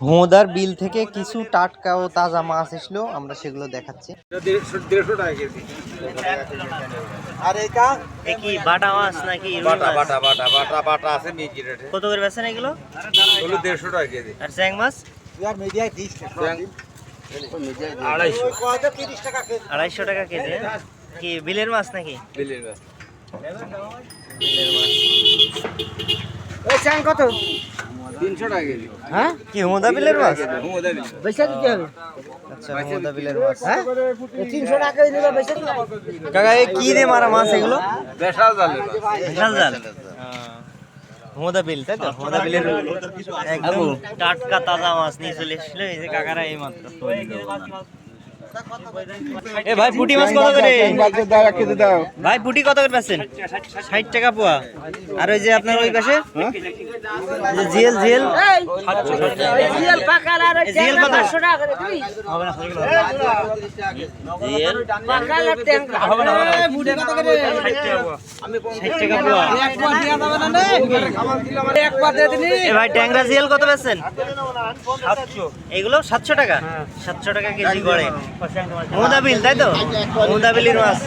হুমদার বিল থেকে কিছু টাটকা ও তাজা মাছ এসলো আমরা সেগুলো দেখাচ্ছি। কি? বাটা মাছ নাকি বাটা বাটা বাটা বাটা বাটা আছে মেজি রেটে। কত করে এগুলো? হলো দেড়শো টাকা কেজি। আর চ্যাং মাছ? আড়াইশো। টাকা কেজি? হ্যাঁ? কি বিলের মাছ নাকি? বিলের মাছ। বিলের মাছ কত? তিনশো টাকা কেজি। হ্যাঁ? কি হুমদা বিলের মাছ? হুমদা বিল বেচা দিতে হবে। আচ্ছা হুমদা বিলের মাছ। হ্যাঁ? টাকা কাকা কি দিয়ে মারা মাছ এগুলো? জাল। হুমদা বিল তাই তো? হুমদা বিলের একদম টাটকা তাজা মাছ নিয়ে চলে এসেছিল। এই যে কাকারা এই মাত্র এ ভাই পুঁটি মাছ কত করে? ভাই পুঁটি কত করে পাচ্ছেন? ষাট টাকা পোয়া। আর ওই যে আপনার ওই পাশে? GL GL? কত? বেচছেন এগুলো সাতশো টাকা। সাতশো টাকা কেজি করে মুদাবিল তাই তো? মুদাবিলির মাছ।